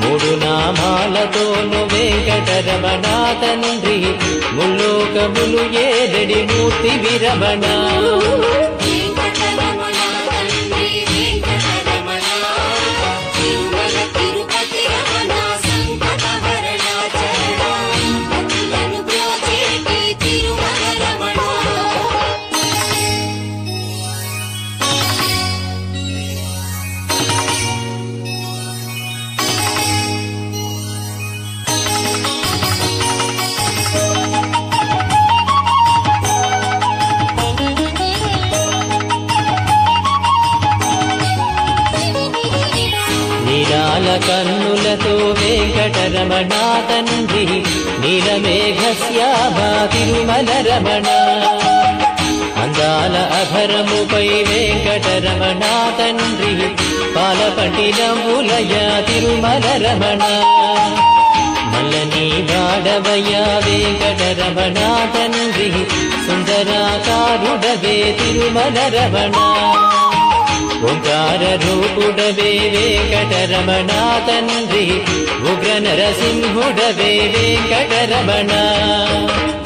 మూడు నామాలతోను వెంకటరమణ తండ్రి ముల్లోకములు ఏడడి మూర్తి విరమణ? కన్నులతో వెంకటరమణ తండ్రి నీలమేఘశ్యామా తిరుమల రమణ అందాల అభరముపై వెంకటరమణ తండ్రి పాలపట్టినములయ తిరుమల రమణ మల్లని వాడవయ వెంకటరమణ తండ్రి సుందరాకారుడవే తిరుమల రమణ రూపుడవే వెంకటరమణ తండ్రి ఉగ్ర నరసింహుడవే వెంకటరమణ వెంకటరమణ.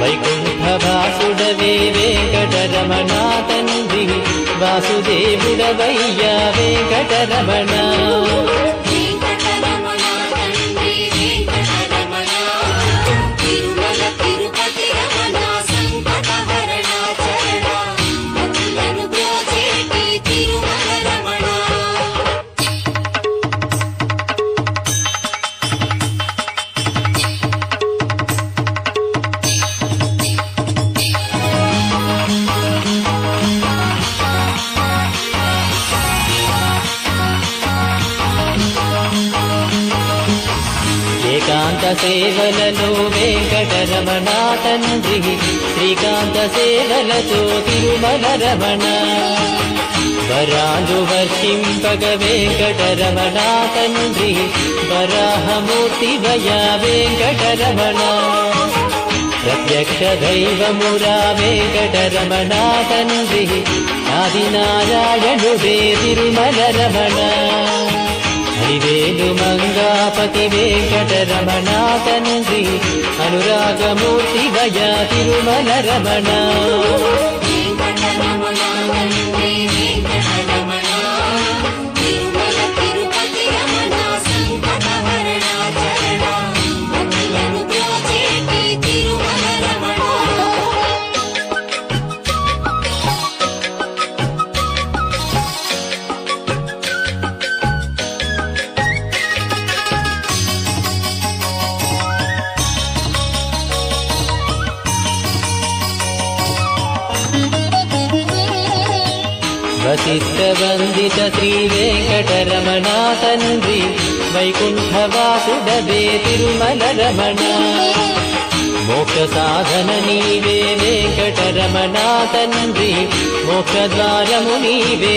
వైకుంఠవాసుడవే వెంకటరమణ తండ్రి వాసుదేవుడవయ్యా వెంకటరమణ వెంకటరమణ. సేవలలో వెంకటరమణ తండ్రి శ్రీకాంత సేవలతో తిరుమల రమణ వరాలు వర్షింపగ వెంకటరమణ తండ్రి వరాహమూర్తి వయా వెంకటరమణ. ప్రత్యక్ష దైవమురా వెంకటరమణ తండ్రి ఆదినారాయణుడే తిరుమల రమణ హరివేలు మంగాపతి వెంకటరమణ తండ్రి అనురాగమూర్తి వయ తిరుమల రమణ. వశిష్ఠ వందిత శ్రీ వెంకటరమణ తండ్రి వైకుంఠవాసుడవే తిరుమల రమణ మోక్ష సాధన నీవే వెంకటరమణ తండ్రి మోక్ష ద్వారము నీవే